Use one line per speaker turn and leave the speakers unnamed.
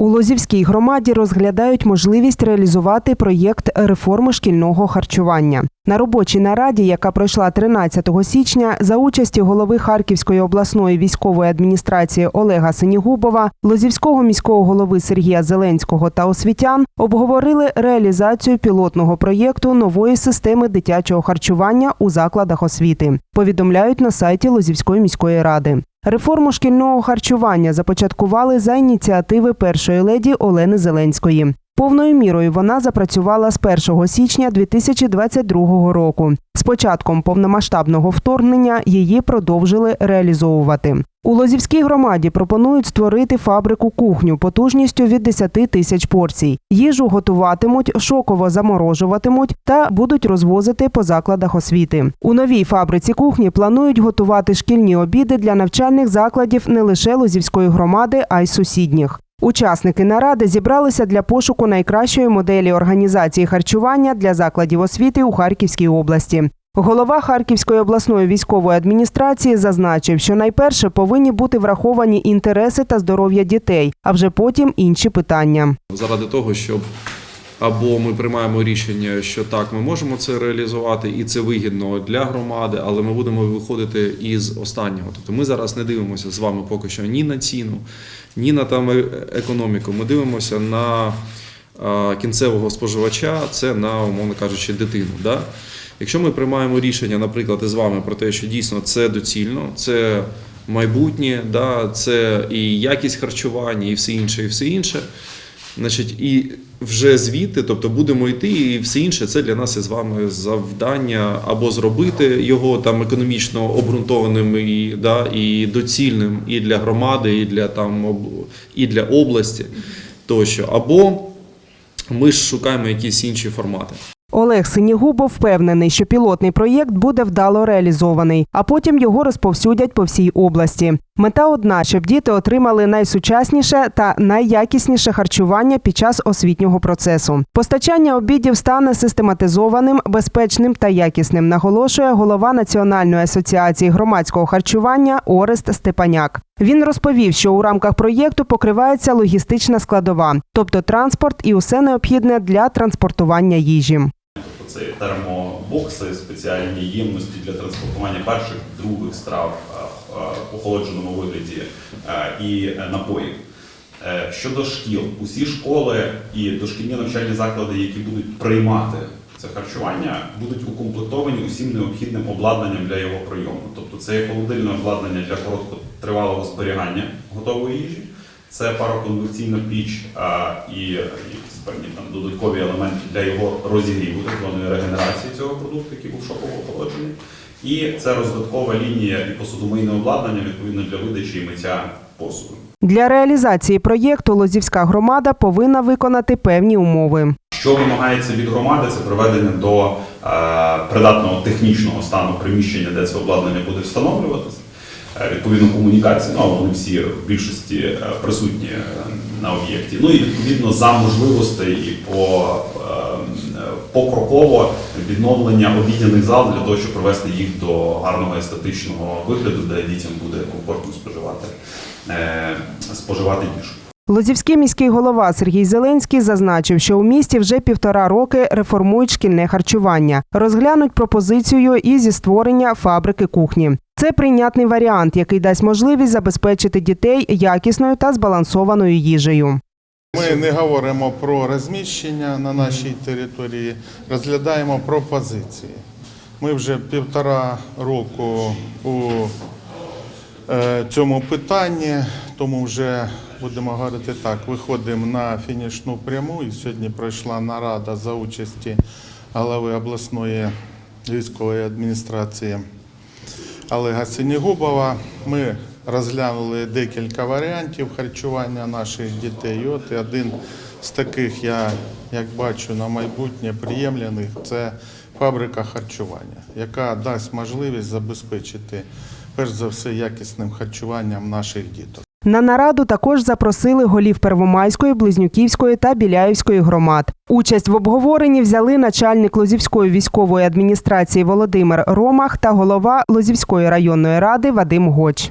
У Лозівській громаді розглядають можливість реалізувати проєкт реформи шкільного харчування. На робочій нараді, яка пройшла 13 січня, за участі голови Харківської обласної військової адміністрації Олега Синігубова, Лозівського міського голови Сергія Зеленського та освітян обговорили реалізацію пілотного проєкту нової системи дитячого харчування у закладах освіти. Повідомляють на сайті Лозівської міської ради. Реформу шкільного харчування започаткували за ініціативи першої леді Олени Зеленської. Повною мірою вона запрацювала з 1 січня 2022 року. З початком повномасштабного вторгнення її продовжили реалізовувати. У Лозівській громаді пропонують створити фабрику кухню потужністю від 10 тисяч порцій. Їжу готуватимуть, шоково заморожуватимуть та будуть розвозити по закладах освіти. У новій фабриці кухні планують готувати шкільні обіди для навчальних закладів не лише Лозівської громади, а й сусідніх. Учасники наради зібралися для пошуку найкращої моделі організації харчування для закладів освіти у Харківській області. Голова Харківської обласної військової адміністрації зазначив, що найперше повинні бути враховані інтереси та здоров'я дітей, а вже потім інші питання.
заради того, щоб або ми приймаємо рішення, що так, ми можемо це реалізувати, і це вигідно для громади, але ми будемо виходити із останнього. Тобто ми зараз не дивимося з вами поки що ні на ціну, ні на там е- економіку. Ми дивимося на кінцевого споживача, це на, умовно кажучи, дитину. Да? Якщо ми приймаємо рішення, наприклад, із вами про те, що дійсно це доцільно, це майбутнє, да, це і якість харчування, і все інше, і все інше. Значить, і вже звідти, тобто будемо йти, і все інше це для нас із вами завдання або зробити його там економічно обґрунтованим і, да, і доцільним і для громади, і для там і для області тощо, або ми ж шукаємо якісь інші формати.
Олег Синігубов впевнений, що пілотний проєкт буде вдало реалізований, а потім його розповсюдять по всій області. Мета одна, щоб діти отримали найсучасніше та найякісніше харчування під час освітнього процесу. Постачання обідів стане систематизованим, безпечним та якісним, наголошує голова Національної асоціації громадського харчування Орест Степаняк. Він розповів, що у рамках проєкту покривається логістична складова, тобто транспорт і усе необхідне для транспортування їжі.
Це термобокси, спеціальні ємності для транспортування перших, других страв е, е, в охолодженому вигляді е, і напоїв. Е, Щодо шкіл, усі школи і дошкільні навчальні заклади, які будуть приймати це харчування, будуть укомплектовані усім необхідним обладнанням для його прийому. Тобто це є холодильне обладнання для короткотривалого зберігання готової їжі, це пароконвекційна піч а, і якісь певні там додаткові елементи для його розігріву, так званої регенерації цього продукту, який був шоково охолоджений. І це роздаткова лінія і посудомийне обладнання відповідно для видачі і миття посуду.
Для реалізації проєкту Лозівська громада повинна виконати певні умови.
Що вимагається від громади, це приведення до е, придатного технічного стану приміщення, де це обладнання буде встановлюватися. Е, Відповідно, комунікації, ну вони всі в більшості е, присутні е, на об'єкті. Ну і відповідно за можливостей і по покроково відновлення обідняних зал для того, щоб привести їх до гарного естетичного вигляду, де дітям буде комфортно споживати, споживати їжу.
Лозівський міський голова Сергій Зеленський зазначив, що у місті вже півтора роки реформують шкільне харчування, розглянуть пропозицію і зі створення фабрики кухні. Це прийнятний варіант, який дасть можливість забезпечити дітей якісною та збалансованою їжею.
Ми не говоримо про розміщення на нашій території, розглядаємо пропозиції. Ми вже півтора року у е, цьому питанні, тому вже будемо говорити так, виходимо на фінішну пряму. І сьогодні пройшла нарада за участі голови обласної військової адміністрації Олега Синігубова. Ми розглянули декілька варіантів харчування наших дітей. От і один з таких, я як бачу на майбутнє приємлених, це фабрика харчування, яка дасть можливість забезпечити перш за все якісним харчуванням наших діток.
На нараду також запросили голів Первомайської, Близнюківської та Біляївської громад. Участь в обговоренні взяли начальник Лозівської військової адміністрації Володимир Ромах та голова Лозівської районної ради Вадим Гоч.